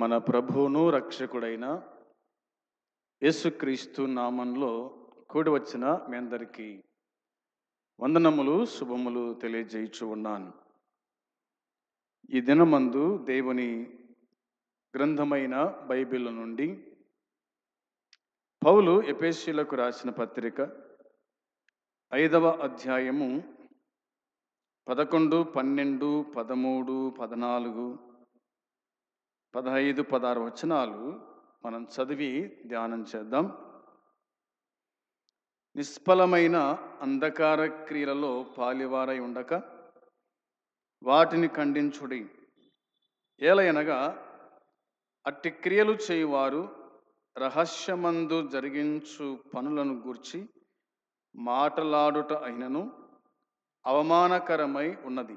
మన ప్రభువును రక్షకుడైన యేసుక్రీస్తు నామంలో కూడి వచ్చిన మీ అందరికీ వందనములు శుభములు తెలియజేయచూ ఉన్నాను. ఈ దినమందు దేవుని గ్రంథమైన బైబిల్ నుండి పౌలు ఎపేసీలకు రాసిన పత్రిక ఐదవ అధ్యాయము పదకొండు పన్నెండు పదమూడు పద్నాలుగు పదహైదు పదహారు వచనాలు మనం చదివి ధ్యానం చేద్దాం. నిష్ఫలమైన అంధకార క్రియలలో పాలివారై ఉండక వాటిని ఖండించుడి. ఏలయనగా అట్టి క్రియలు చేయువారు రహస్యమందు జరిగించు పనులను గూర్చి మాటలాడుట అయినను అవమానకరమై ఉన్నది.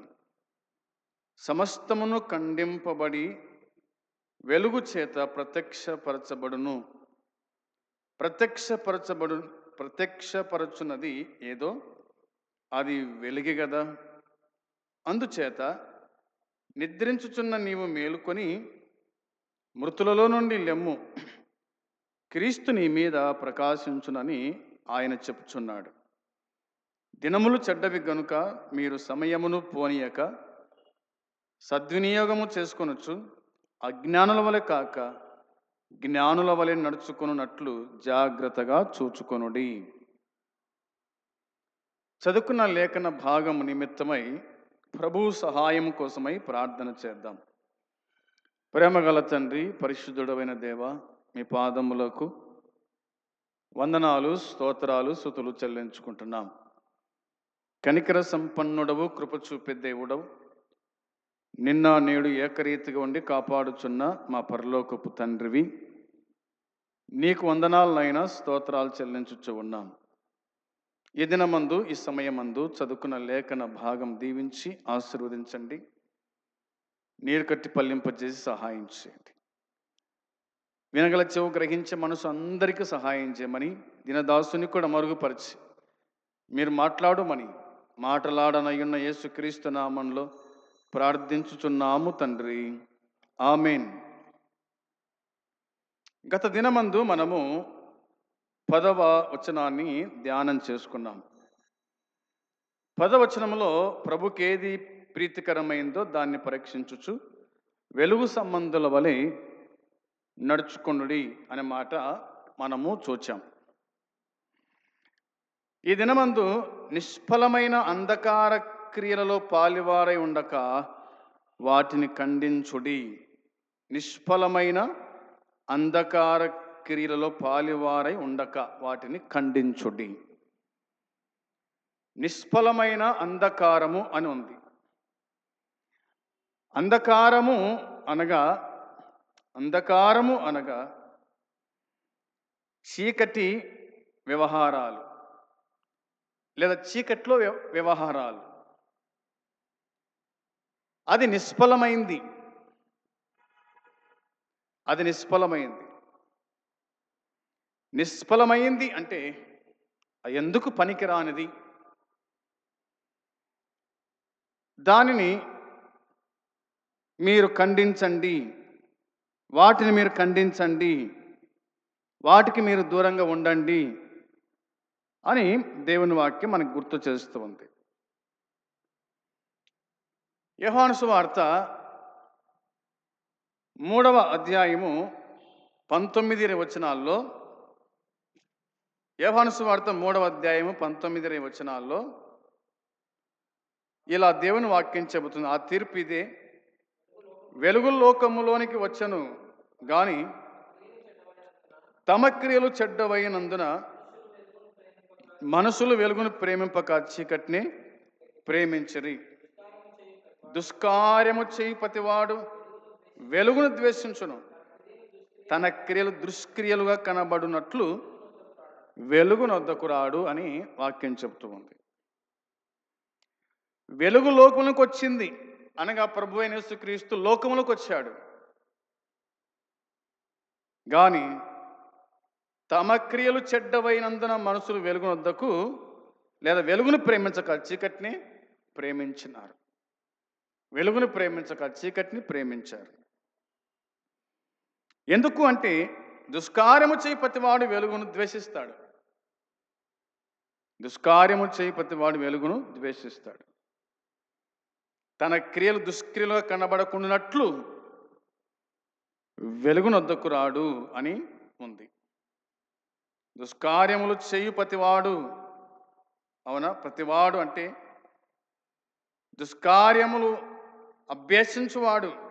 సమస్తమును ఖండింపబడి వెలుగు చేత ప్రత్యక్షపరచబడును. ప్రత్యక్షపరచబడు ప్రత్యక్షపరచున్నది ఏదో? అది వెలిగి కదా అందుచేత నిద్రించుచున్న నీవు మేలుకొని మృతులలో నుండి లెమ్ము. క్రీస్తు నీ మీద ప్రకాశించునని ఆయన చెప్పుచున్నాడు. దినములు చెడ్డవి గనుక మీరు సమయమును పోనీయక సద్వినియోగము చేసుకొనొచ్చు. అజ్ఞానుల వలె కాక జ్ఞానుల వలె నడుచుకొనున్నట్లు జాగ్రత్తగా చూచుకొనుడి. చదువుకున్న లేఖన భాగం నిమిత్తమై ప్రభు సహాయం కోసమై ప్రార్థన చేద్దాం. ప్రేమగల తండ్రి పరిశుద్ధుడమైన దేవ మీ పాదములకు వందనాలు స్తోత్రాలు సుతులు చెల్లించుకుంటున్నాం. కనికర సంపన్నుడవు కృప చూపే దేవుడవు. నిన్న నేడు ఏకరీతిగా ఉండి కాపాడుచున్న మా పరలోకపు తండ్రివి నీకు వందనాలనైనా స్తోత్రాలు చెల్లించుచు ఉన్నాం. ఈ దినమందు ఈ సమయమందు చదువుకున్న లేఖన భాగం దీవించి ఆశీర్వదించండి. నీరు కట్టి పల్లింపజేసి సహాయం చేయండి. వినగల చెవు గ్రహించే మనసు అందరికీ సహాయం చేయమని దినదాసుని కూడా మరుగుపరిచి మీరు మాట్లాడమని మాటలాడనయ్యున్న యేసుక్రీస్తు నామంలో ప్రార్థించుచున్నాము తండ్రి. ఆమెన్. గత దినమందు మనము పదవ వచనాన్ని ధ్యానం చేసుకున్నాం. పదవచనంలో ప్రభుకేది ప్రీతికరమైందో దాన్ని పరీక్షించుచు వెలుగు సంబంధుల వలె నడుచుకొనుడి అనే మాట మనము చూచాం. ఈ దినమందు నిష్ఫలమైన అంధకార క్రియలలో పాలివారై ఉండక వాటిని ఖండించుడి. నిష్ఫలమైన అంధకార క్రియలలో పాలివారై ఉండక వాటిని ఖండించుడి. నిష్ఫలమైన అంధకారము అని ఉంది. అంధకారము అనగా అంధకారము అనగా చీకటి వ్యవహారాలు లేదా చీకట్లో వ్యవహారాలు. అది నిష్ఫలమైంది. అది నిష్ఫలమైంది. నిష్ఫలమైంది అంటే ఎందుకు పనికిరానిది? దానిని మీరు ఖండించండి. వాటిని మీరు ఖండించండి. వాటికి మీరు దూరంగా ఉండండి అని దేవుని వాక్యం మనకు గుర్తు చేస్తూ ఉంది. యోహాను వార్త మూడవ అధ్యాయము పంతొమ్మిది వచనాల్లో. యోహాను వార్త మూడవ అధ్యాయము పంతొమ్మిది వచనాల్లో ఇలా దేవుని వాక్యం చెబుతుంది. ఆ తీర్పు ఇదే. వెలుగు లోకములోనికి వచ్చను గాని తమ క్రియలు చెడ్డవైనందున మనసులు వెలుగును ప్రేమింపక చీకటిని ప్రేమించరి. దుష్కార్యము చేయి ప్రతివాడు వెలుగును ద్వేషించును. తన క్రియలు దుష్క్రియలుగా కనబడునట్లు వెలుగునొద్దకు రాడు అని వాక్యం చెబుతూ ఉంది. వెలుగు లోకములకు వచ్చింది అనగా ప్రభు అయిన యేసుక్రీస్తు లోకములకు వచ్చాడు. గాని తమ క్రియలు చెడ్డవైనందున మనుషులు వెలుగునొద్దకు లేదా వెలుగును ప్రేమించక చీకటిని ప్రేమించినారు. వెలుగును ప్రేమించక చీకటిని ప్రేమించారు. ఎందుకు అంటే దుష్కార్యము చేయి ప్రతివాడు వెలుగును ద్వేషిస్తాడు. దుష్కార్యము చేయి ప్రతివాడు వెలుగును ద్వేషిస్తాడు. తన క్రియలు దుష్క్రియలుగా కనబడకుండానట్లు వెలుగునొద్దకు రాడు అని ఉంది. దుష్కార్యములు చేయు ప్రతివాడు అవునా? ప్రతివాడు అంటే దుష్కార్యములు అభ్యసించువాడు.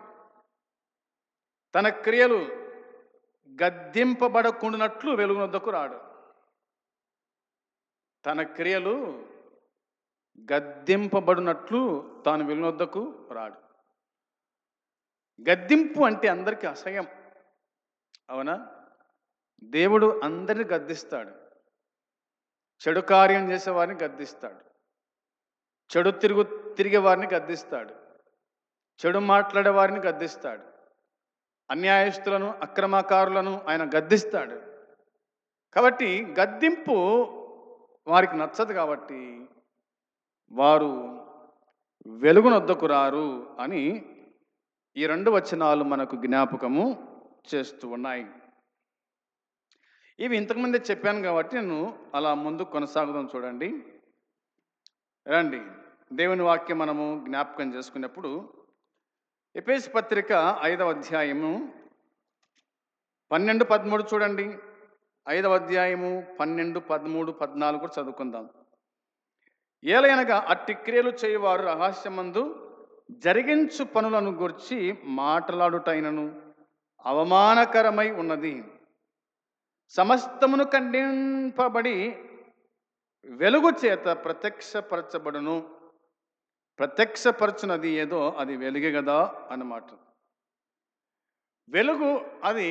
తన క్రియలు గద్దింపబడకుండానట్లు వెలుగునొద్దకు రాడు. తన క్రియలు గద్దింపబడినట్లు తాను వెలుగునొద్దకు రాడు. గద్దింపు అంటే అందరికీ అసహ్యం. అవునా? దేవుడు అందరిని గద్దిస్తాడు. చెడు కార్యం చేసేవారిని గద్దిస్తాడు. చెడు తిరుగు తిరిగే వారిని గద్దిస్తాడు. చెడు మాట్లాడే వారిని గద్దిస్తాడు. అన్యాయస్తులను అక్రమకారులను ఆయన గద్దిస్తాడు. కాబట్టి గద్దింపు వారికి నచ్చదు కాబట్టి వారు వెలుగునొద్దకు రారు అని ఈ రెండు వచనాలు మనకు జ్ఞాపకము చేస్తూ ఉన్నాయి. ఇవి ఇంతకుముందే చెప్పాను కాబట్టి నేను అలా ముందు కొనసాగుదాం చూడండి. రండి. దేవుని వాక్యం మనము జ్ఞాపకం చేసుకున్నప్పుడు ఎపేస్ పత్రిక ఐదవ అధ్యాయము. పన్నెండు పదమూడు చూడండి. ఐదవ అధ్యాయము పన్నెండు పదమూడు పద్నాలుగు కూడా చదువుకుందాం. ఏలయనగా అట్టి క్రియలు చేయవారు రహస్యమందు జరిగించు పనులను గురించి మాట్లాడుటైనను అవమానకరమై ఉన్నది. సమస్తమును ఖండింపబడి వెలుగు చేత ప్రత్యక్షపరచబడును. ప్రత్యక్షపరచునది ఏదో అది వెలుగే కదా అన్నమాట. వెలుగు అది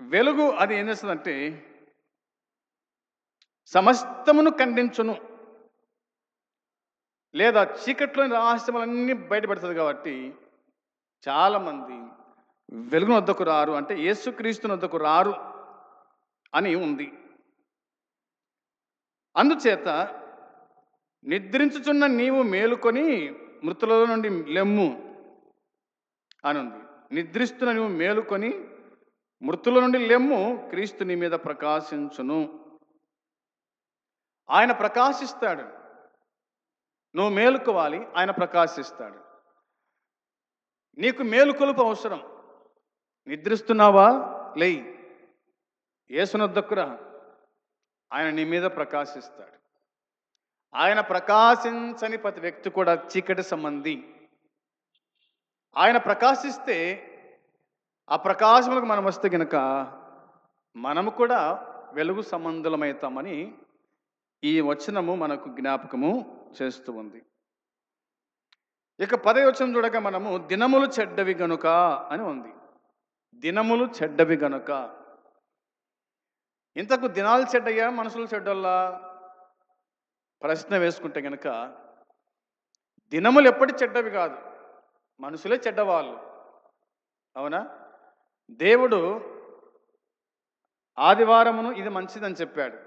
వెలుగు అది ఏం చేస్తుందంటే సమస్తమును ఖండించును. లేదా చీకట్లోని రహస్యములన్నీ బయటపడుతుంది కాబట్టి చాలామంది వెలుగును వద్దకు రారు అంటే యేసుక్రీస్తుని వద్దకు రారు అని ఉంది. అందుచేత నిద్రించుచున్న నీవు మేలుకొని మృతులలో నుండి లెమ్ము అని ఉంది నిద్రిస్తున్న నీవు మేలుకొని మృతుల నుండి లెమ్ము క్రీస్తు నీ మీద ప్రకాశించును. ఆయన ప్రకాశిస్తాడు. నువ్వు మేలుకోవాలి ఆయన ప్రకాశిస్తాడు. నీకు మేలుకొలుపు అవసరం. నిద్రిస్తున్నావా? లేయి. ఏసునొద్దకురా ఆయన నీ మీద ప్రకాశిస్తాడు. ఆయన ప్రకాశించని ప్రతి వ్యక్తి కూడా చీకటి సంబంధి. ఆయన ప్రకాశిస్తే ఆ ప్రకాశములకు మనం వస్తే గనక మనము కూడా వెలుగు సంబంధులమవుతామని ఈ వచనము మనకు జ్ఞాపకము చేస్తూ ఉంది. ఇక పదే వచనం చూడక మనము దినములు చెడ్డవి గనుక అని ఉంది. దినములు చెడ్డవి గనుక. ఇంతకు దినాలు చెడ్డయ్యా మనుషులు చెడ్డోళ్ళా ప్రశ్న వేసుకుంటే కనుక దినములు ఎప్పటి చెడ్డవి కాదు మనుషులే చెడ్డవాళ్ళు. అవునా? దేవుడు ఆదివారమును ఇది మంచిదని చెప్పాడు.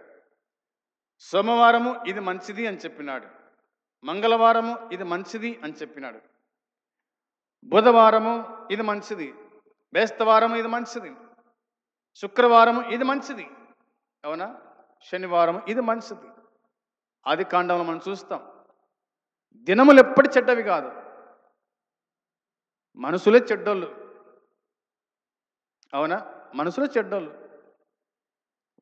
సోమవారము ఇది మంచిది అని చెప్పినాడు. మంగళవారము ఇది మంచిది అని చెప్పినాడు. బుధవారము ఇది మంచిది. బేస్తవారము ఇది మంచిది. శుక్రవారము ఇది మంచిది. అవునా? శనివారం ఇది మంచిది. ఆది కాండంలో మనం చూస్తాం. దినములు ఎప్పటి చెడ్డవి కాదు. మనుషులే చెడ్డోళ్ళు. అవునా? మనుషులే చెడ్డోళ్ళు.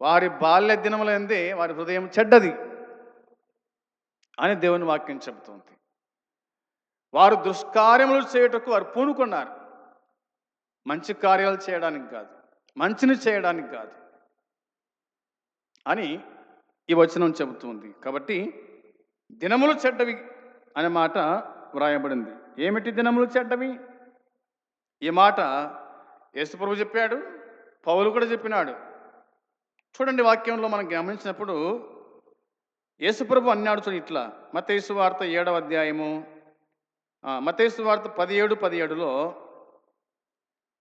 వారి బాల్య దినములందే వారి హృదయం చెడ్డది అని దేవుని వాక్యం చెబుతుంది. వారు దుష్కార్యములు చేయుటకు వారు పూనుకున్నారు మంచి కార్యాలు చేయడానికి కాదు. మంచిని చేయడానికి కాదు. అని ఈ వచనం చెబుతుంది. కాబట్టి దినములు చెడ్డవి అనే మాట వ్రాయబడింది. ఏమిటి దినములు చెడ్డవి? ఈ మాట యేసుప్రభు చెప్పాడు పౌలు కూడా చెప్పినాడు. చూడండి వాక్యంలో మనం గమనించినప్పుడు యేసుప్రభు అన్నాడు చూడు ఇట్లా మతేసు వార్త ఏడవ అధ్యాయము మతేసు వార్త పదిహేడు పదిహేడులో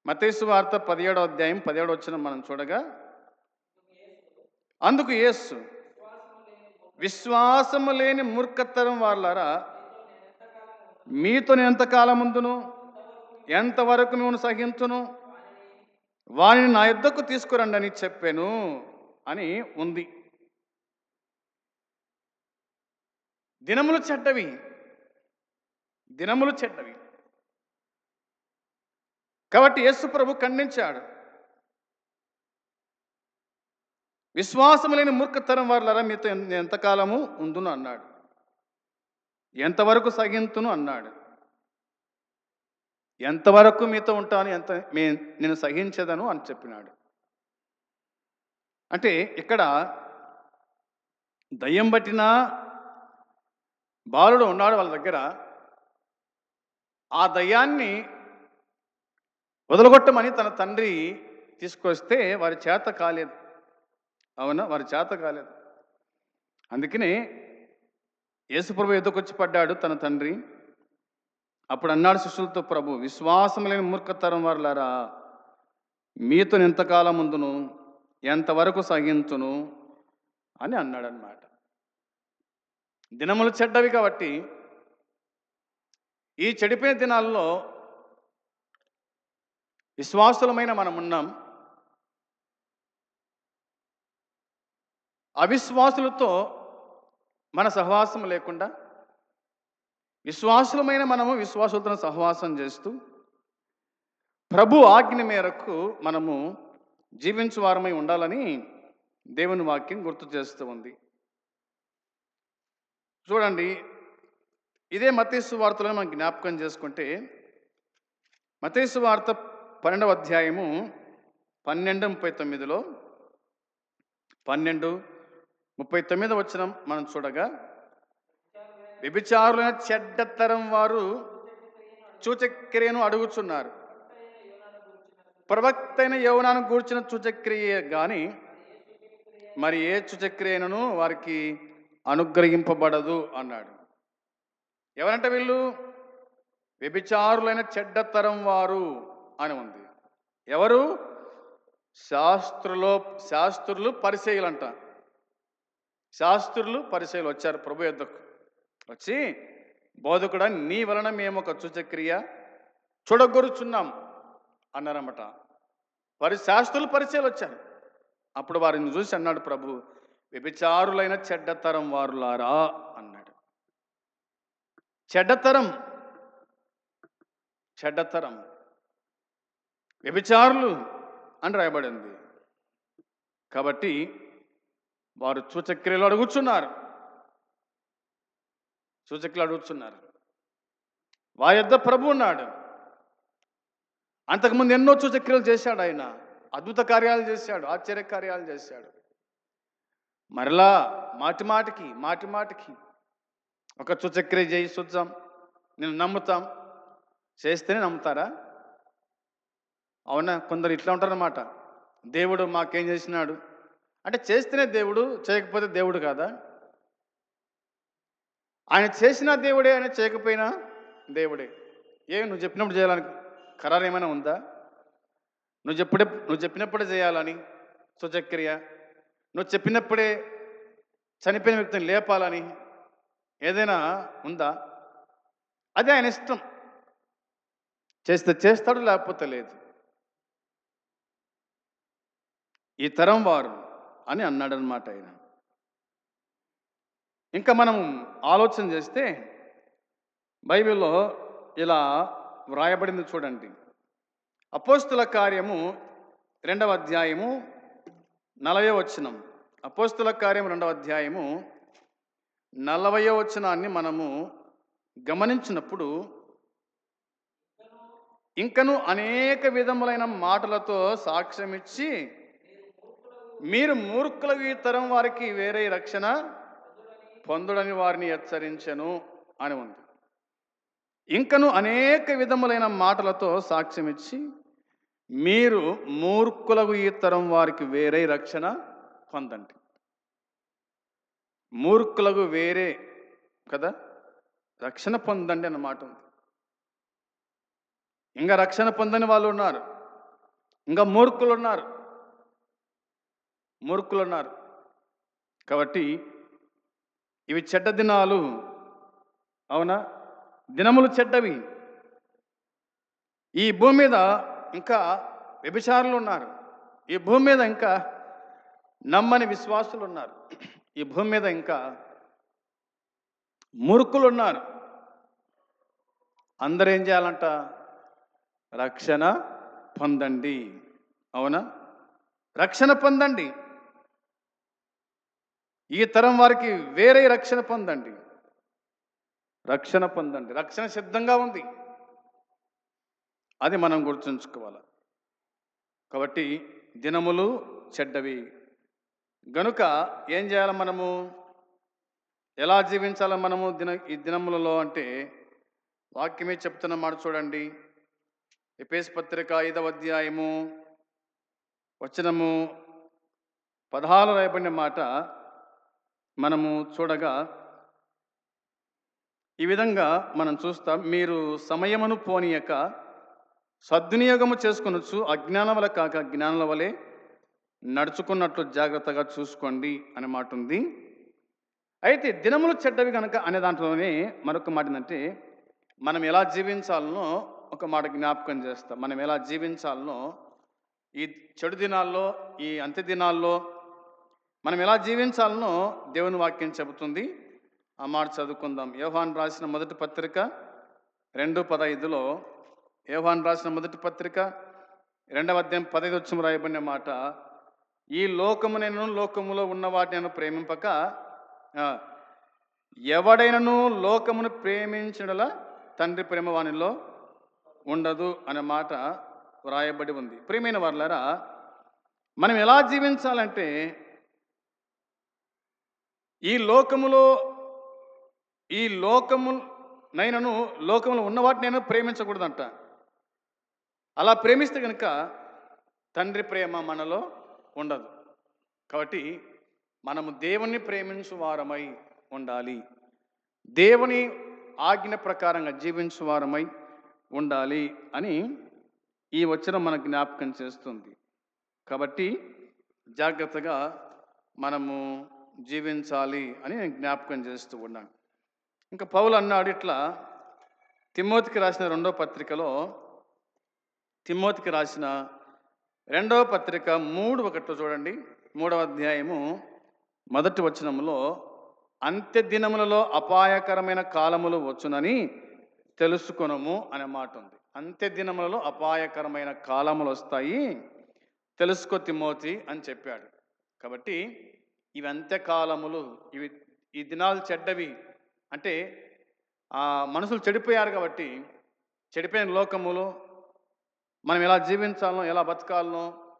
మతేసు వార్త పదిహేడో అధ్యాయం పదిహేడు వచ్చిన మనం చూడగా అందుకు యేసు విశ్వాసము లేని మూర్ఖతరం వాళ్ళారా మీతో నేను ఎంతకాలం ముందును ఎంతవరకు మేము సహించును వారిని నా యుద్ధకు తీసుకురండి అని చెప్పాను అని ఉంది. దినములు చెడ్డవి దినములు చెడ్డవి. కాబట్టి యేసు ప్రభు ఖండించాడు. విశ్వాసం లేని మూర్ఖతరం వారులరా మీతో ఎంతకాలము ఉందును అన్నాడు. ఎంతవరకు సగింతును అన్నాడు. ఎంతవరకు మీతో ఉంటాను ఎంత మే నేను సహించదను అని చెప్పినాడు. అంటే ఇక్కడ దయ్యం పట్టిన బాలుడు ఉన్నాడు వాళ్ళ దగ్గర. ఆ దయ్యాన్ని వదలగొట్టమని తన తండ్రి తీసుకొస్తే వారి చేత కాలేదు. అవునా? వారి చేత కాలేదు. అందుకనే యేసుప్రభు ఎదుకొచ్చి పడ్డాడు తన తండ్రి. అప్పుడు అన్నాడు శిష్యులతో ప్రభు విశ్వాసం లేని మూర్ఖతరం వారులారా మీతో ఎంతకాలం ముందును ఎంతవరకు సహించును అని అన్నాడు అనమాట దినములు చెడ్డవి కాబట్టి ఈ చెడిపోయిన దినాల్లో విశ్వాసులమైన మనం ఉన్నాం అవిశ్వాసులతో మన సహవాసం లేకుండా విశ్వాసులమైన మనము విశ్వాసులతో సహవాసం చేస్తూ ప్రభు ఆజ్ఞ మేరకు మనము జీవించువారమై ఉండాలని దేవుని వాక్యం గుర్తు చేస్తూ ఉంది. చూడండి ఇదే మతేసు వార్తలను మనం జ్ఞాపకం చేసుకుంటే మతేసు వార్త పన్నెండవ అధ్యాయము పన్నెండు ముప్పై తొమ్మిదిలో పన్నెండు ముప్పై తొమ్మిది వచ్చిన మనం చూడగా వ్యభిచారులైన చెడ్డతరం వారు సూచక్రియను అడుగుచున్నారు. ప్రవక్త అయిన యవనాను గూర్చిన సూచక్రియ కానీ మరి ఏ సూచక్రియను వారికి అనుగ్రహింపబడదు అన్నాడు. ఎవరంటే వీళ్ళు? వ్యభిచారులైన చెడ్డతరం వారు అని ఉంది. ఎవరు? శాస్త్రులో శాస్త్రులు పరిచయులంట శాస్త్రులు పరిచయులు వచ్చారు ప్రభు యొద్దకు. వచ్చి బోధకుడా నీ వలన మేము ఒక సూచక్రియ చూడగొరుచున్నాం అన్నారన్నమాట. వారి శాస్త్రులు పరిచయాలు వచ్చారు. అప్పుడు వారిని చూసి అన్నాడు ప్రభు వ్యభిచారులైన చెడ్డతరం వారులారా అన్నాడు. చెడ్డతరం చెడ్డతరం. వ్యభిచారులు అని రాయబడింది. కాబట్టి వారు సూచక్రియలు అడుగుచున్నారు. సూచక్రియలు అడుగుతున్నారు వారి యొద్ ప్రభు ఉన్నాడు. అంతకుముందు ఎన్నో సూచక్రియలు చేశాడు ఆయన. అద్భుత కార్యాలు చేశాడు ఆశ్చర్య కార్యాలు చేశాడు. మరలా మాటి మాటికి మాటి మాటికి ఒక సూచక్రియ చేయి చూద్దాం నేను నమ్ముతాం. చేస్తేనే నమ్ముతారా? అవునా? కొందరు ఇట్లా ఉంటారన్నమాట. దేవుడు మాకేం చేసినాడు? అంటే చేస్తేనే దేవుడు చేయకపోతే దేవుడు కాదా? ఆయన చేసిన దేవుడే ఆయన చేయకపోయినా దేవుడే. ఏ నువ్వు చెప్పినప్పుడు చేయాలని ఖరారు ఏమైనా ఉందా? నువ్వు చెప్పుడే నువ్వు చెప్పినప్పుడే చేయాలని సుచక్రియ నువ్వు చెప్పినప్పుడే చనిపోయిన వ్యక్తిని లేపాలని ఏదైనా ఉందా? అదే ఆయన ఇష్టం. చేస్తే చేస్తాడు లేకపోతే లేదు. ఈ తరం వారు అని అన్నాడనమాట ఆయన. ఇంకా మనం ఆలోచన చేస్తే బైబిల్లో ఇలా వ్రాయబడింది చూడండి. అపోస్తుల కార్యము రెండవ అధ్యాయము నలభై వచనం. అపోస్తుల కార్యం రెండవ అధ్యాయము నలభయో వచనాన్ని మనము గమనించినప్పుడు ఇంకను అనేక విధములైన మాటలతో సాక్ష్యమిచ్చి మీరు మూర్ఖుల ఈ తరం వారికి వేరే రక్షణ పొందుడని వారిని హెచ్చరించను అని ఉంది. ఇంకను అనేక విధములైన మాటలతో సాక్ష్యమిచ్చి మీరు మూర్ఖులకు ఈ తరం వారికి వేరే రక్షణ పొందండి. మూర్ఖులకు వేరే కదా రక్షణ పొందండి అన్నమాట ఉంది. ఇంకా రక్షణ పొందని వాళ్ళు ఉన్నారు. ఇంకా మూర్ఖులు ఉన్నారు మూర్ఖులు ఉన్నారు కాబట్టి ఇవి చెడ్డ దినాలు. అవునా? దినములు చెడ్డవి. ఈ భూమి మీద ఇంకా వ్యభిచారులు ఉన్నారు ఈ భూమి మీద ఇంకా నమ్మని విశ్వాసులు ఉన్నారు ఈ భూమి మీద ఇంకా మూర్ఖులు ఉన్నారు అందరూ ఏం చేయాలంట? రక్షణ పొందండి. అవునా? రక్షణ పొందండి. ఈ తరం వారికి వేరే రక్షణ పొందండి. రక్షణ పొందండి. రక్షణ సిద్ధంగా ఉంది. అది మనం గుర్తుంచుకోవాలి. కాబట్టి దినములు చెడ్డవి. గనుక ఏం చేయాలి మనము? ఎలా జీవించాలి మనము దిన ఈ దినములలో అంటే వాక్యమే చెప్తున్న మాట చూడండి. ఎపేస్ పత్రిక ఐదవ అధ్యాయము వచనము పదహారు రాయబడిన మాట మనము చూడగా ఈ విధంగా మనం చూస్తాం మీరు సమయమును పోనీయక సద్వినియోగము చేసుకునొచ్చు అజ్ఞానం వల్ల కాక జ్ఞానుల వలె నడుచుకున్నట్లు జాగ్రత్తగా చూసుకోండి అనే మాట ఉంది. అయితే దినములు చెడ్డవి కనుక అనే దాంట్లోనే మరొక మాట ఏంటంటే మనం ఎలా జీవించాలనో ఒక మాట జ్ఞాపకం చేస్తాం. మనం ఎలా జీవించాలనో ఈ చెడు దినాల్లో ఈ అంత్య దినాల్లో మనం ఎలా జీవించాలనో దేవుని వాక్యం చెబుతుంది. ఆ మాట చదువుకుందాం. యోహాన్ రాసిన మొదటి పత్రిక రెండు పదైదులో యోహాన్ రాసిన మొదటి పత్రిక రెండవ అధ్యాయం పదైదు వచ్చి రాయబడిన మాట ఈ లోకము నేను లోకములో ఉన్న వాటిని ప్రేమింపక ఎవడైనను లోకమును ప్రేమించడల తండ్రి ప్రేమ వానిలో ఉండదు అనే మాట వ్రాయబడి ఉంది. ప్రియమైన వాళ్ళరా మనం ఎలా జీవించాలంటే ఈ లోకములో ఈ లోకము నైనను లోకములో ఉన్నవాటిని నేను ప్రేమించకూడదంట. అలా ప్రేమిస్తే కనుక తండ్రి ప్రేమ మనలో ఉండదు. కాబట్టి మనము దేవుణ్ణి ప్రేమించు వారమై ఉండాలి. దేవుని ఆజ్ఞ ప్రకారంగా జీవించు వారమై ఉండాలి అని ఈ వచనం మనకు జ్ఞాపకం చేస్తుంది. కాబట్టి జాగ్రత్తగా మనము జీవించాలి అని నేను జ్ఞాపకం చేస్తూ ఉన్నాను. ఇంకా పౌలు అన్నాడు ఇట్లా తిమ్మోతికి రాసిన రెండో పత్రికలో తిమ్మోతికి రాసిన రెండవ పత్రిక మూడు ఒకటిలో చూడండి మూడవ అధ్యాయము మొదటి వచనంలో అంత్య దినములలో అపాయకరమైన కాలములు వచ్చునని తెలుసుకొనము అనే మాట ఉంది. అంత్య దినములలో అపాయకరమైన కాలములు వస్తాయి తెలుసుకో తిమ్మోతి అని చెప్పాడు. కాబట్టి ఇవి అంత్యకాలములు ఇవి ఈ దినాలు చెడ్డవి. అంటే ఆ మనుషులు చెడిపోయారు కాబట్టి చెడిపోయిన లోకములో మనం ఎలా జీవించాలనో ఎలా బతకాలనో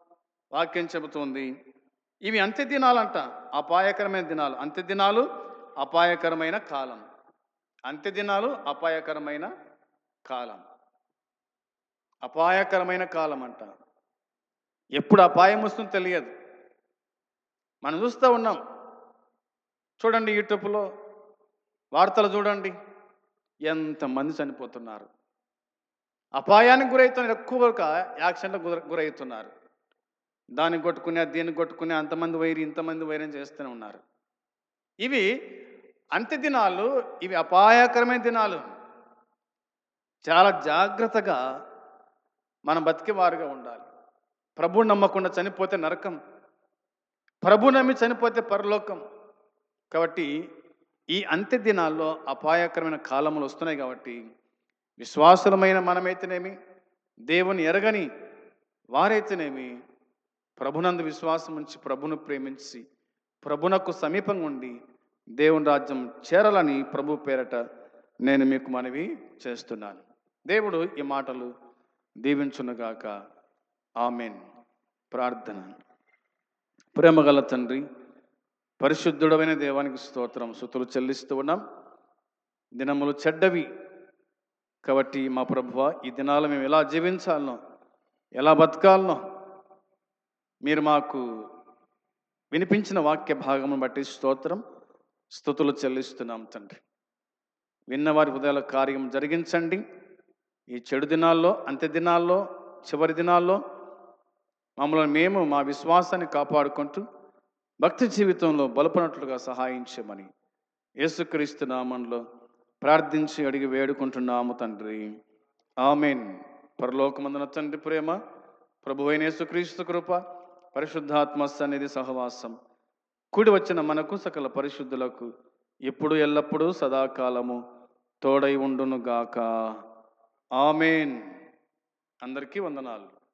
వాక్యం చెబుతుంది. ఇవి అంత్య దినాలంట అపాయకరమైన దినాలు. అంత్య దినాలు అపాయకరమైన కాలం. అంత్య దినాలు అపాయకరమైన కాలం. అపాయకరమైన కాలం అంట ఎప్పుడు అపాయం వస్తుందో తెలియదు. మనం చూస్తూ ఉన్నాం. చూడండి యూట్యూబ్లో వార్తలు చూడండి. ఎంతమంది చనిపోతున్నారు. అపాయానికి గురవుతున్నారు ఎక్కువగా యాక్సిడెంట్లకు గుర గురవుతున్నారు. దాన్ని కొట్టుకునే దీన్ని కొట్టుకునే అంతమంది వైరి ఇంతమంది వైరం చేస్తూనే ఉన్నారు. ఇవి అంత్య దినాలు ఇవి అపాయకరమైన దినాలు. చాలా జాగ్రత్తగా మనం బతికేవారుగా ఉండాలి. ప్రభువు నమ్మకుండా చనిపోతే నరకం. ప్రభు నమ్మి చనిపోతే పరలోకం. కాబట్టి ఈ అంత్య దినాల్లో అపాయకరమైన కాలములు వస్తున్నాయి కాబట్టి విశ్వాసులమైన మనమైతేనేమి దేవుని ఎరగని వారైతేనేమి ప్రభునందు విశ్వాసం ఉంచి ప్రభును ప్రేమించి ప్రభునకు సమీపంగా ఉండి దేవుని రాజ్యం చేరాలని ప్రభు పేరట నేను మీకు మనవి చేస్తున్నాను. దేవుడు ఈ మాటలు దీవించునుగాక. ఆమెన్. ప్రార్థన. ప్రేమగల తండ్రి పరిశుద్ధుడమైన దేవానికి స్తోత్రం. సుతులు చెల్లిస్తూ ఉన్నాం. దినములు చెడ్డవి. కాబట్టి మా ప్రభువ ఈ దినాలు మేము ఎలా జీవించాలనో ఎలా బతకాలనో మీరు మాకు వినిపించిన వాక్య భాగమును బట్టి స్తోత్రం స్థుతులు చెల్లిస్తున్నాం తండ్రి. విన్నవారి హృదయాల కార్యం జరిగించండి. ఈ చెడు దినాల్లో అంత్య దినాల్లో చివరి దినాల్లో మమ్మల్ని మేము మా విశ్వాసాన్ని కాపాడుకుంటూ భక్తి జీవితంలో బలపనట్లుగా సహాయించమని యేసుక్రీస్తు నామంలో ప్రార్థించి అడిగి వేడుకుంటున్నాము తండ్రి. ఆమెన్. పరలోకమందున తండ్రి ప్రేమ ప్రభు అయిన యేసుక్రీస్తు కృప పరిశుద్ధాత్మ సన్నిధి సహవాసం కూడి వచ్చిన మనకు సకల పరిశుద్ధులకు ఎప్పుడు ఎల్లప్పుడూ సదాకాలము తోడై ఉండునుగాక. ఆమెన్. అందరికీ వందనాలు.